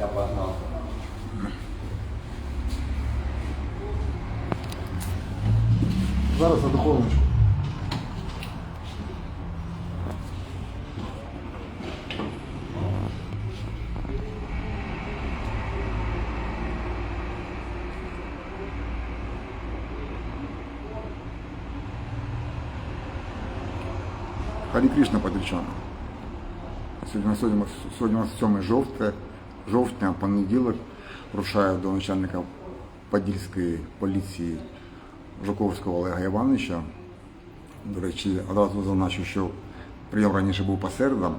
Я погнал. Зараз на духовничку. Харі Кришна Патрічана. Сьогодні, сьогодні, сьогодні у нас 7 жовтня, жовтня, понеділок, рушаю до начальника Подільської поліції Жуковського Олега Івановича. До речі, одразу зазначу, що прийом раніше був по середам.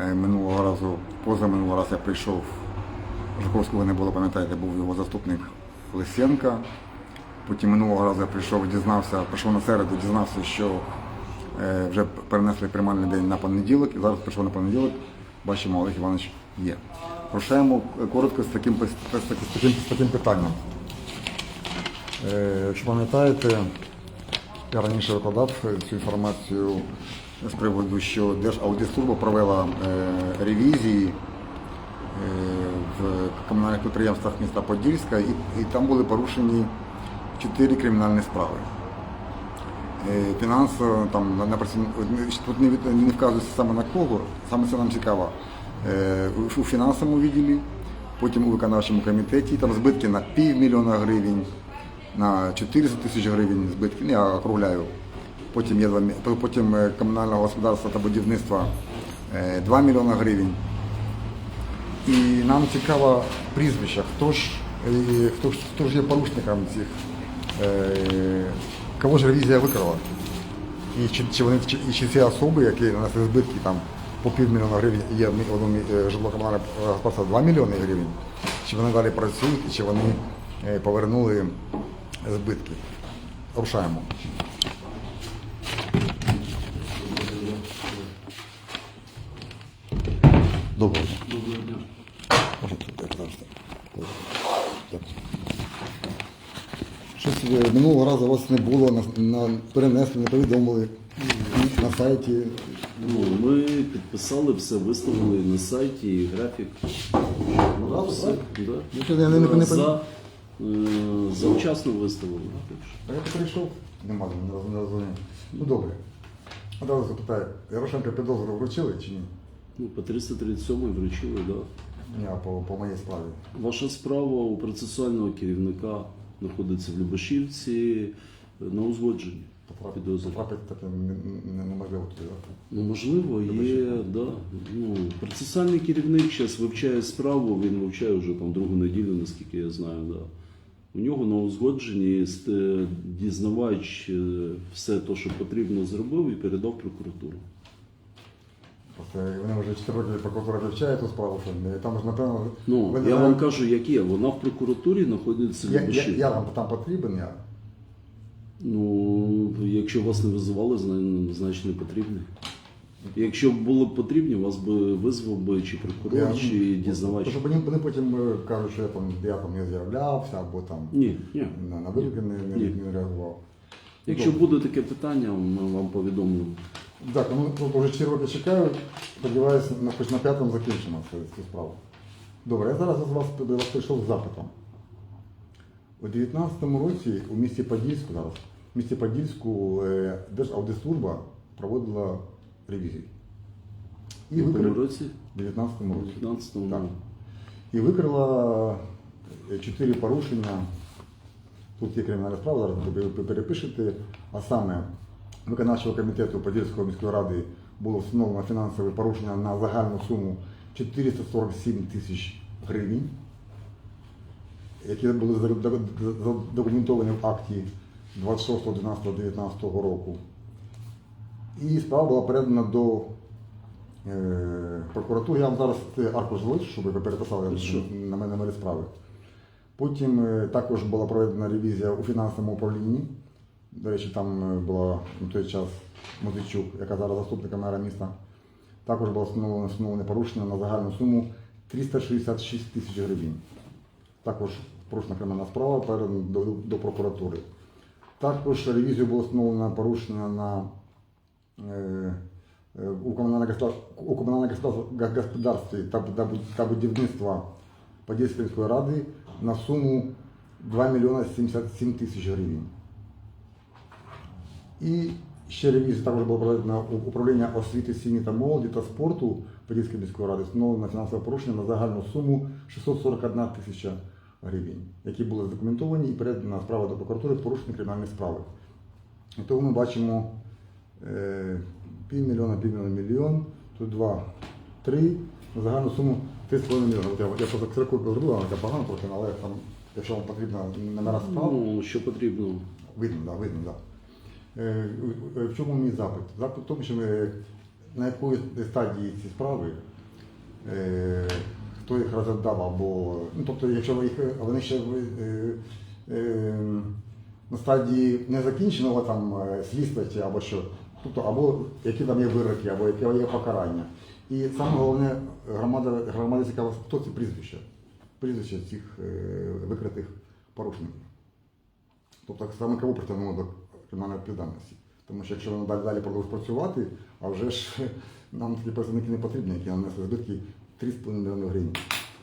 Е, Минулого разу, позаминулого разу я прийшов, Жуковського не було, пам'ятаєте, був його заступник Лисенка. Потім минулого разу я прийшов, дізнався, прийшов на середу, дізнався, що е, вже перенесли приймальний день на понеділок, і зараз прийшов на понеділок, бачимо, Олег Іванович є. Рушаємо е, коротко з таким, з таким, з таким, питанням. Е, Якщо пам'ятаєте, я раніше викладав цю інформацію з приводу, що Держаудитслужба провела е, ревізії в комунальних підприємствах міста Подільська, і, і там були порушені чотири кримінальні справи. Фінансово там на- на праців- тут не, не вказується саме на кого, саме це нам цікаво. Е, У фінансовому відділі, потім у виконавчому комітеті, там збитки на півмільйона гривень, на 400 тисяч гривень збитки, ну, я округляю. Потім є потім е, комунального господарства та будівництва е, 2 мільйона гривень. І нам цікаво прізвище, хто ж, е, хто, хто ж є порушником цих, е, кого ж ревізія викрила. І чи, чи, вони, чи, і чи ці особи, які нанесли збитки там, по півмільйона гривень, є одному житлово-комунальне господарство 2 мільйони гривень, чи вони далі працюють, і чи вони е, повернули збитки. Рушаємо. Доброго дня. Доброго дня. Щось е, минулого разу вас не було, на, на, перенесли, не повідомили на сайті. Ну, ми підписали все, виставили на сайті і графік. Правда, все, да. Ну, що, я не- не- не За, е, завчасно виставили. А я прийшов, нема, не, не розумію. Ну добре. Одразу запитаю, Ярошенка підозру вручили чи ні? Ну, по 337 вручили, так. Да. Ні, а по, по моїй справі. Ваша справа у процесуального керівника знаходиться в Любашівці на узгодженні. Потрапити таке не- не- неможливо. Ну, можливо, є, да. Ну, процесуальний керівник зараз вивчає справу, він вивчає вже там другу неділю, наскільки я знаю, да. У нього на узгодженні дізнавач е, все те, що потрібно, зробив і передав прокуратуру. Просто вони вже 4 роки прокуратура вивчає ту справу, що там ж напевно. Ну, я вам кажу, як є. Вона в прокуратурі знаходиться я, я, я вам там потрібен, я. Ну, якщо вас не визивали, значить не потрібні. Якщо б було б потрібні, вас би визвав би чи прокурор, Я- чи дізнавач. Тому що вони, вони потім е, кажуть, що я там, я там не з'являвся, або там Ні, ні. на, на виклики не, не, Ні. не реагував. Якщо Добре. буде таке питання, ми вам повідомимо. Так, ну тут вже 4 роки чекаю, сподіваюся, на, хоч на п'ятому закінчимо цю, цю справу. Добре, я зараз до вас, до вас прийшов з запитом. У 2019 році у місті Подільську зараз, в місті Подільську е, Держаудитслужба проводила ревізію. В якому році? в 2019 У році. 15-му. Так. І викрила е, чотири порушення. Тут є кримінальна справа, зараз ви перепишете. А саме виконавчого комітету Подільської міської ради було встановлено фінансове порушення на загальну суму 447 тисяч гривень, які були за- за- задокументовані в акті 26.12.19 року. І справа була передана до е, прокуратури. Я вам зараз це аркуш залишу, щоб ви переписали Хорошо. на мене номери справи. Потім е, також була проведена ревізія у фінансовому управлінні. До речі, там е, була на той час Музичук, яка зараз заступника мера міста. Також було встановлено встановлене порушення на загальну суму 366 тисяч гривень. Також порушена кримінальна справа передана до, до прокуратури. Також ревізію було встановлено порушення на е, е, у комунальному господарстві та, та, та будівництва Подільської міської ради на суму 2 мільйона 77 тисяч гривень. І ще ревізія також була проведена у управління освіти, сім'ї та молоді та спорту Подільської міської ради встановлено фінансове порушення на загальну суму 641 тисяча гривень, які були задокументовані і передана справа до прокуратури порушення кримінальної справи. І того ми бачимо е, півмільйона, півмільйона, мільйон, тут два, три, на загальну суму 3,5 мільйона. Я, я просто циркулю зробила, вона така погано трохи, але там, якщо вам потрібно номера справ, Ну, що потрібно. Видно, да, видно, да. Е, е, В чому мій запит? Запит в тому, що ми на якої стадії ці справи, е, хто їх розглядав, або. Ну, тобто, якщо їх, вони ще е, е, на стадії незакінченого там е, слідства або що, тобто, або які там є вироки, або яке є покарання. І саме головне, громада, громада цікава, хто ці прізвища, прізвища цих е, викритих порушників. Тобто саме кого притягнемо до кримінальної відповідальності. Тому що якщо вони далі, продовжують працювати, а вже ж нам такі представники не потрібні, які нанесли збитки 3,5 мільйони гривень.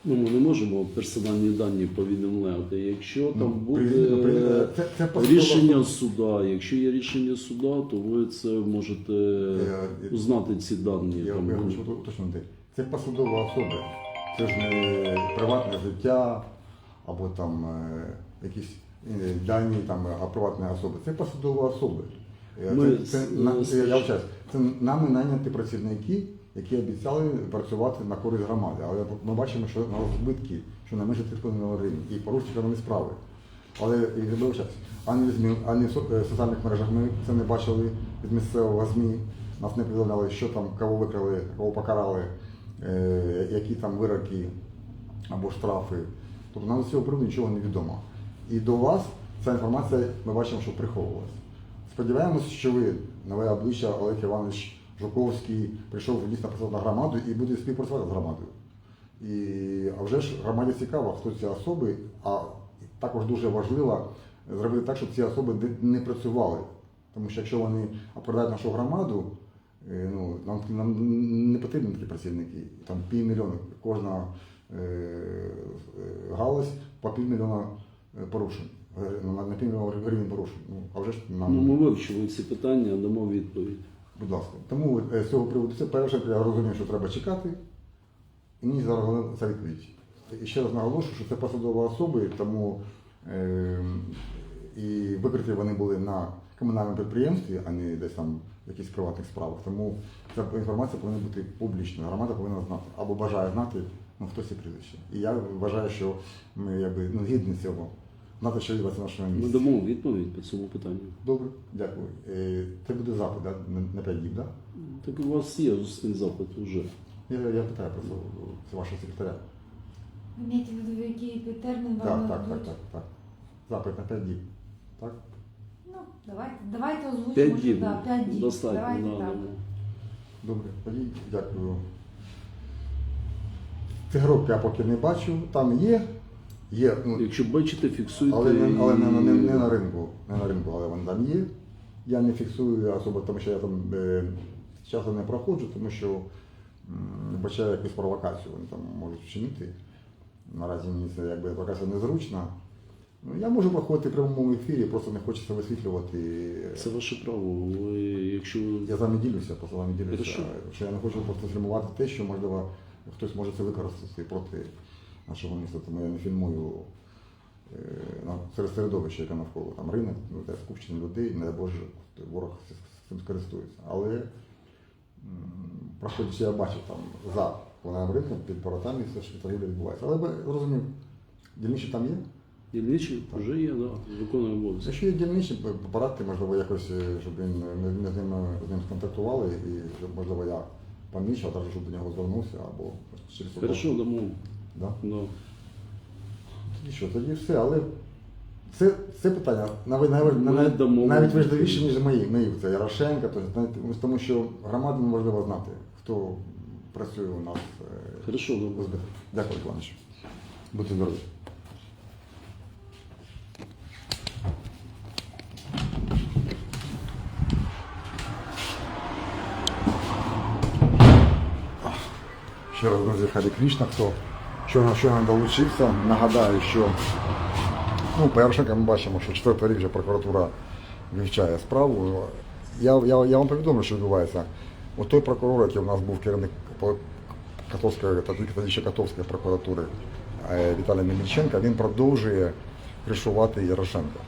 Ну, ми не можемо персональні дані повідомляти. Якщо там Ну, буде це- це посадова рішення суда, якщо є рішення суда, то ви це можете Е, узнати ці дані. Я, Там, я хочу уточнити. Це посадова особа. Це ж не приватне життя або там е, якісь е, дані там, а приватної особи. Це посадова особа. Е, Ми це, це, з- на- я, вчаюсь. це нами найняті працівники, які обіцяли працювати на користь громади. Але ми бачимо, що на збитки, що не менше 3,5 мільйона гривень і вони справи. Але ані в ЗМІ, ані в е, соціальних мережах ми це не бачили від місцевого ЗМІ. Нас не повідомляли, що там, кого викрали, кого покарали, е, які там вироки або штрафи. Тобто нам з цього приводу нічого не відомо. І до вас ця інформація ми бачимо, що приховувалась. Сподіваємось, що ви, нове обличчя Олег Іванович Жуковський, прийшов дійсно працювати на громаду і буде співпрацювати з громадою. І, а вже ж громаді цікаво, хто ці особи, а також дуже важливо зробити так, щоб ці особи не- працювали. Тому що якщо вони оправдають нашу громаду, е, ну, нам, нам не потрібні такі працівники. Там півмільйона, кожна е, е, галузь по півмільйона е, порушень. На, на півмільйона гривень порушень. Ну, а вже ж нам. ну, ми вивчили ці питання, дамо відповідь. Будь ласка. Тому е, з цього приводу це перше, я розумію, що треба чекати. І мені зараз це відповідь. І ще раз наголошую, що це посадова особи, тому е, і викриті вони були на комунальному підприємстві, а не десь там в якихось приватних справах. Тому ця інформація повинна бути публічною. Громада повинна знати або бажає знати, ну хто ці прізвища. І я вважаю, що ми якби ну, гідні цього. Знати, що відбувається в нашому Ми дамо відповідь по цьому питанню. Добре, дякую. Е, Це буде запит да? на- на 5 діб, так? Да? Так у вас є усний запит вже. Я, я питаю просто це вашого секретаря. Ви маєте в виду, який термін Так, вам так, так, нададуть? так, так. Запит на 5 діб. Так? Ну, давайте, давайте озвучимо, П'ять що діб. да, 5 діб. Достатньо. Давайте да, так. да. Добре, тоді дякую. Цих я поки не бачу. Там є. Є, ну, Якщо бачите, фіксуйте. але, не, але не, не, не на ринку. Не на ринку, але вони там є. Я не фіксую особо, тому що я там е, часто не проходжу, тому що м, бачаю якусь провокацію, вони там можуть вчинити. Наразі мені це якби провокація незручна. Ну, я можу проходити в прямому ефірі, просто не хочеться висвітлювати. Це ваше право. Ви, якщо Я з вами ділюся, просто з вами ділюся. Що я не хочу просто фільмувати те, що можливо хтось може це використати проти нашого міста, тому я не фільмую е, серед середовища, яке навколо там ринок, ну, де скупчення людей, не дай Боже, ворог цим скористується. Але проходячи, я бачив там за планерним ринком, під воротами все ж торгівля відбувається. Але ви розумів, дільничі там є. дільничі вже є, да, виконує обов'язки. Якщо є дільничі, порадьте, можливо, якось, е, щоб він ми, з ним з ним сконтактували, і щоб, можливо, я помічав, щоб до нього звернувся або через. Хорошо, дамо. Да? Да. Тоді що, тоді все, але це, це питання навіть, навіть, Ми навіть, навіть важливіше, ніж мої, мої це Ярошенка, то, знаєте, тому що громаді неможливо знати, хто працює у нас е, Хорошо, збиток. Дякую, Іванович. Будьте здорові. Харі Крішна, хто щойно щойно долучився. Нагадаю, що ну, перше, ми бачимо, що четвертий рік вже прокуратура вивчає справу. Я, я, я вам повідомлю, що відбувається. От той прокурор, який у нас був керівник Котовської, тоді прокуратури е, Віталій Мельниченко, він продовжує кришувати Ярошенка.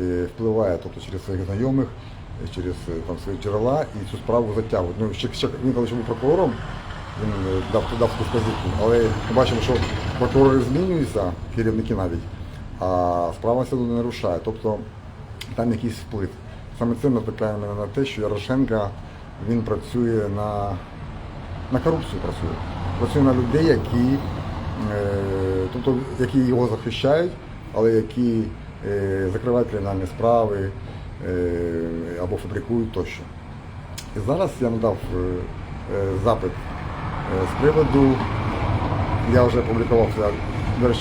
Е, Впливає тобто, через своїх знайомих, через е, там, свої джерела і цю справу затягують. Ну, ще, ще, він коли ще був прокурором, він е, дав, дав таку вказівку, але ми бачимо, що прокурори змінюються, керівники навіть, а справа одно не рушає. Тобто там якийсь вплив. Саме це натикає мене на те, що Ярошенка він працює на, на корупцію працює. Працює на людей, які, е, тобто, які його захищають, але які е, закривають кримінальні справи е, або фабрикують тощо. І зараз я надав е, е, запит з приводу, я вже публікував це,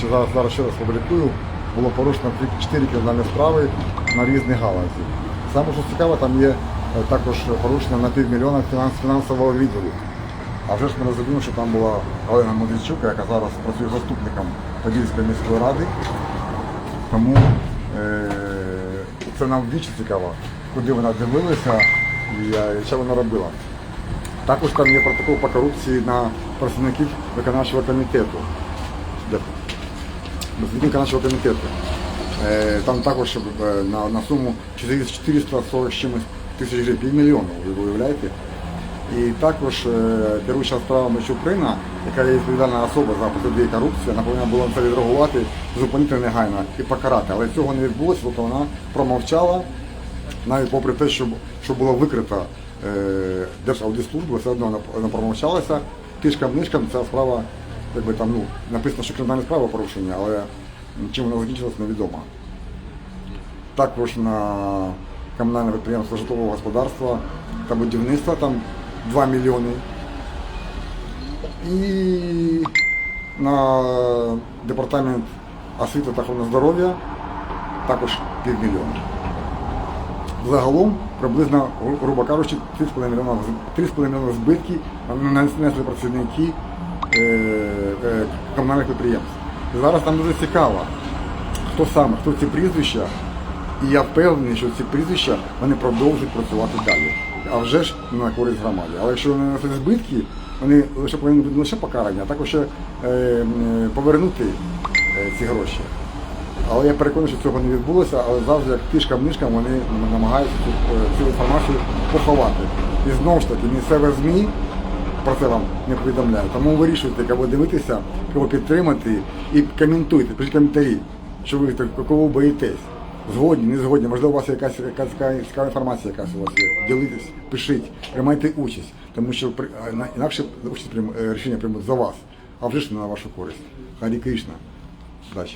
зараз, зараз ще раз публікую, було порушено 4 кримінальні справи на різні галузі. Саме що цікаво, там є е, також порушення на півмільйона фінанс, фінансового відділу. А вже ж ми розуміємо, що там була Олена Медведчук, яка зараз працює заступником Подільської міської ради. Тому е, це нам вдвічі цікаво, куди вона дивилася і, е, що вона робила. Також там є протокол по корупції на працівників виконавчого комітету. Виконавчого комітету. Е, Там також е, на, на суму 440 чимось тисяч гривень, півмільйону, ви уявляєте? І також е, керуюча справами Чуприна, яка є відповідальна особа за протидії корупції, вона повинна була це відреагувати, зупинити негайно і покарати. Але цього не відбулося, тобто вона промовчала, навіть попри те, що, що було викрито е, Держаудитслужба, все одно вона промовчалася. Тишкам-нишкам ця справа, якби там ну, написано, що кримінальна справа порушення, але чим вона закінчилась, невідомо. Також на комунальне підприємство житлового господарства та будівництва там 2 мільйони. І на департамент освіти та охорони здоров'я також півмільйона. Загалом приблизно, грубо кажучи, 3,5 мільйона, 3,5 мільйона збитків нанесли працівники е, е, комунальних підприємств. Зараз там дуже цікаво, хто саме, хто ці прізвища, і я впевнений, що ці прізвища вони продовжують працювати далі. А вже ж на користь громаді. Але якщо вони нанесли збитки, вони лише повинні бути не лише покарання, а також ще е, повернути е, ці гроші. Але я переконаний, що цього не відбулося, але завжди як кишкам-нишкам вони намагаються цю, е, цю інформацію поховати. І знову ж таки, місцеве ЗМІ про це вам не повідомляють. Тому вирішуйте, кого дивитися, кого підтримати і коментуйте, пишіть коментарі, що ви кого боїтесь. Згодні, не згодні, можливо, у вас є якась, цікава- інформація, якась у вас є. Ділитесь, пишіть, приймайте участь, тому що на- інакше участь е, рішення приймуть за вас, а вже ж не на вашу користь. Харі Кришна. Далі.